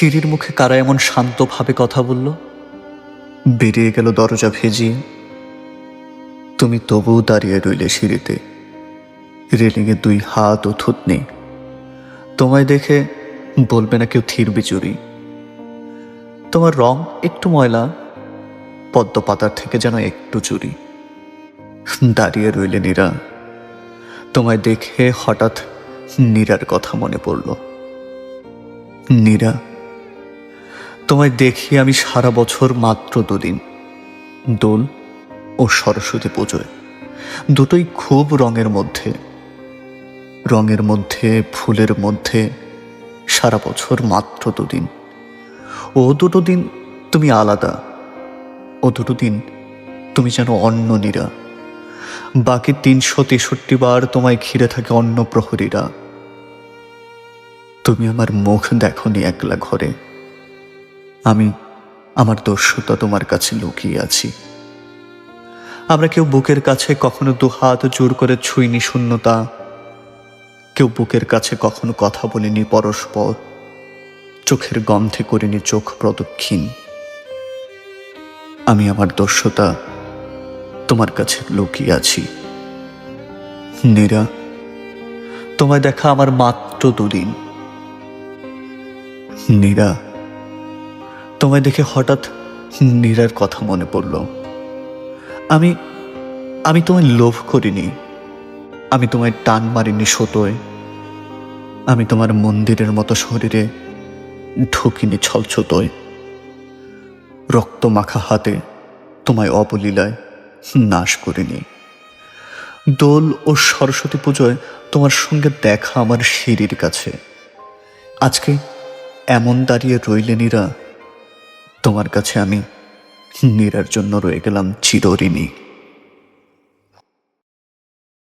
সিঁড়ির মুখে কারা এমন শান্তভাবে কথা বলল? বেরিয়ে গেল দরজা ভেজিয়ে তুমি তবুও দাঁড়িয়ে রইলে সিঁড়িতে। রেলিংয়ে দুই হাত ও থুতনি। তোমায় দেখে বলবে না কেউ থির বিচুরি তোমার রং একটু ময়লা পদ্ম পাতার থেকে যেন একটু চুরি। দাঁড়িয়ে রইলে নীরা। তোমায় দেখে হঠাৎ নীরার কথা মনে পড়ল। নীরা তোমায় দেখি আমি সারা বছর মাত্র দুদিন, দোল ও সরস্বতী পুজোয়। দুটোই খুব রঙের মধ্যে রঙের মধ্যে, ফুলের মধ্যে, সারা বছর মাত্র দুদিন। ও দুটো দিন তুমি আলাদা, ও দুটো দিন তুমি যেন অন্য নীরা। বাকি তিনশো তেষট্টি বার তোমায় ঘিরে থাকে অন্য প্রহরীরা তুমি আমার মুখ দেখনি একলা ঘরে। আমি আমার দস্যুতা তোমার কাছে লুকিয়ে আছি। আমরা কেউ বুকের কাছে কখনো দু হাত জোর করে ছুঁইনি শূন্যতা। কেউ বুকের কাছে কখনো কথা বলিনি পরস্পর। চোখের গন্ধে করিনি চোখ প্রদক্ষিণ। আমি আমার দস্যতা তোমার কাছে লুকিয়ে আছি। নীরা, তোমায় দেখা আমার মাত্র দুদিন। নীরা তোমায় দেখে হঠাৎ নীরার কথা মনে পড়ল। আমি আমি তোমায় লোভ করিনি। আমি তোমায় টান মারিনি সতোয় আমি তোমার মন্দিরের মতো শরীরে ঢুকিনি ছলছতোয়। রক্ত মাখা হাতে তোমায় অবলীলায় নাশ করিনি। দোল ও সরস্বতী পুজোয় তোমার সঙ্গে দেখা আমার সিঁড়ির কাছে। আজকে এমন দাঁড়িয়ে রইলে নীরা তোমার কাছে আমি নীরার জন্য রয়ে গেলাম চিরঋণী।